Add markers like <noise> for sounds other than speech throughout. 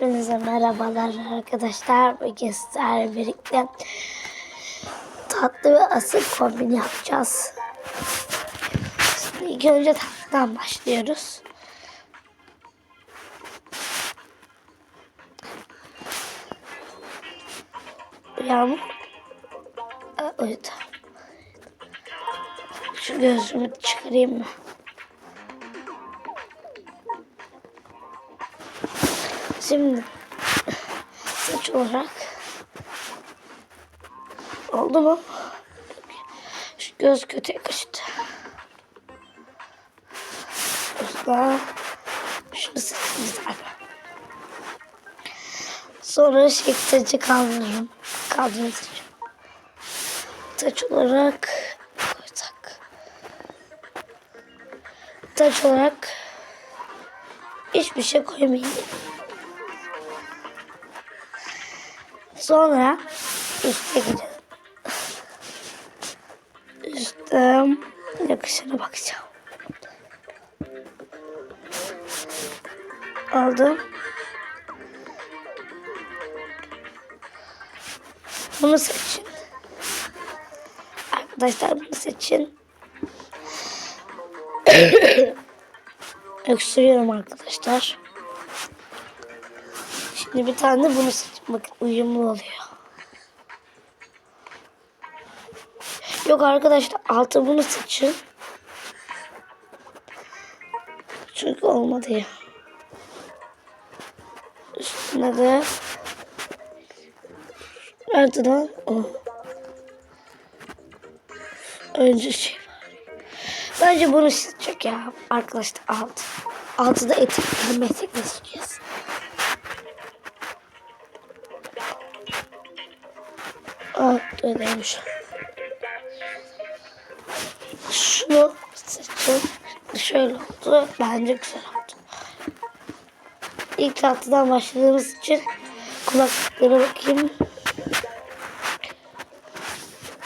Hepinize merhabalar arkadaşlar. Bugün sizlerle birlikte tatlı ve asıl kombin yapacağız. Şimdi ilk önce tatlıdan başlıyoruz. Yağmur uyudu. Şu gözümü çıkarayım mı? Şimdi saç olarak oldu mu? Şu göz kötü yakıştı. Usta şunu seçtim güzel. Sonra saçı kaldırırım. Kaldırırım. Saç olarak koysak. Saç olarak hiçbir şey koymayayım. Sonra üste gidelim. Üstte yakışına bakacağım. Aldım. Bunu seçin. Arkadaşlar bunu seçin. <coughs> Öksürüyorum arkadaşlar. Şimdi bir tane de bunu seçin. Bakın uyumlu oluyor. Yok arkadaşlar altı bunu seçin. Çünkü olmadı ya. Üstüne de Nerede lan? O. Önce şey var. Bence bunu seçecek ya arkadaşlar altı. Altıda etekli metekle seçeceğiz. Aa, öyleymiş. Şunu seçin. Şöyle oldu. Bence güzel oldu. İlk tatlıdan başladığımız için kulaklıklara bakayım.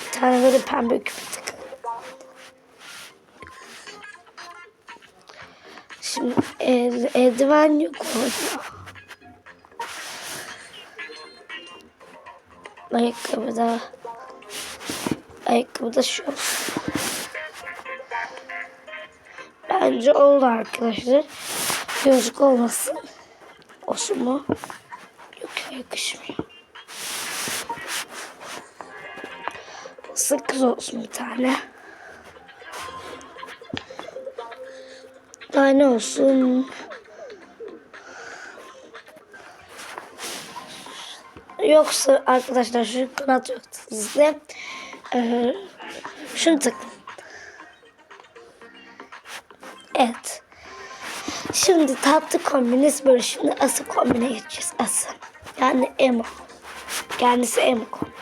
Bir tane böyle pembe küpe. Şimdi el, eldiven yok orada. Ayakkabıda ayakkabıda şu. Bence oldu arkadaşlar. Gözlük olmasın. Olsun mu? Yok yakışmıyor. Sakız olsun bir tane. Daha ne olsun? Yoksa arkadaşlar şu kanat yoktu sizde. Ee, şunu takın. Evet. Şimdi tatlı kombiniz böyle. Şimdi asıl kombine geçeceğiz. Asıl. Yani emo. Kendisi emo kombin.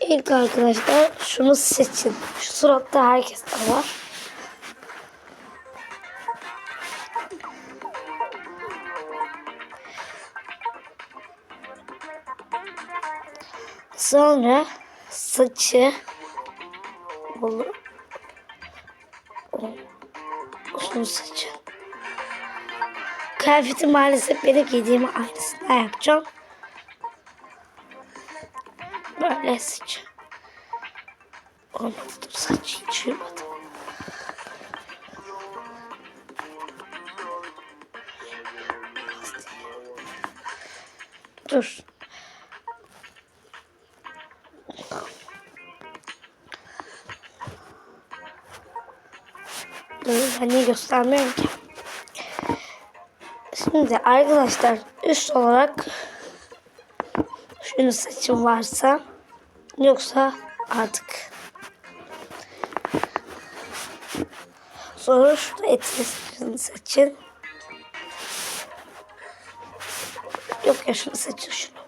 İlk arkadaşlar şunu seçin. Şu suratta herkeste var. Sonra saçı olur. Uzun saçı. Kıyafeti maalesef benim giydiğimi aynısını yapacağım. Böyle saçı. Olmadı dur saç hiç yürümedi. Dur. Ben niye göstermiyorum ki? Şimdi arkadaşlar üst olarak şunu seçim varsa yoksa artık sonra şurada etkisini seçin. Yok ya şunu seçin şunu.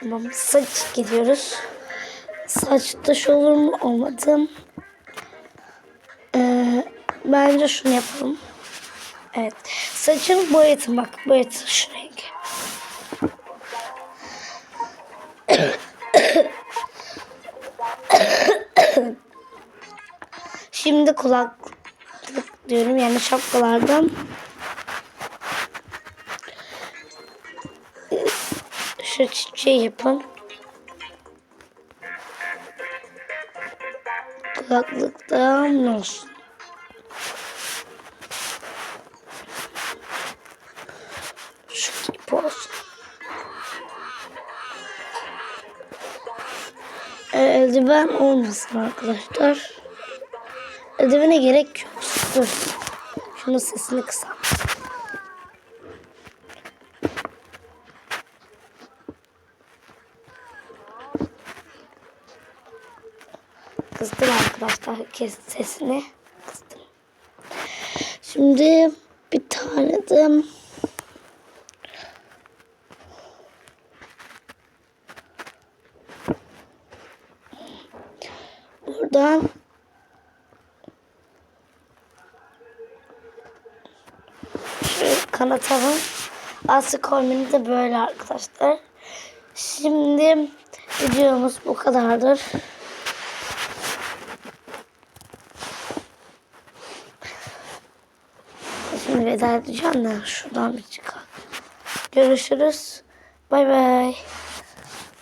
Tamam saç gidiyoruz. Saç dış olur mu olmadı. Bence şunu yapalım. Evet. Saçın boyatın bak. Boyatın şu renk. Şimdi kulaklık diyorum yani şapkalardan. Şu çiçeği yapın. Kulaklıktan olsun. Ee, eldiven olmasın arkadaşlar. Eldivene gerek yok. Dur. Şunun sesini kısalım. Kıstım arkadaşlar kes sesini. Kıstım. Şimdi bir tane de buradan şu kanatalım. Aslı kombini de böyle arkadaşlar. Şimdi videomuz bu kadardır. Şimdi veda edeceğim de şuradan bir çıkalım. Görüşürüz. Bay bay.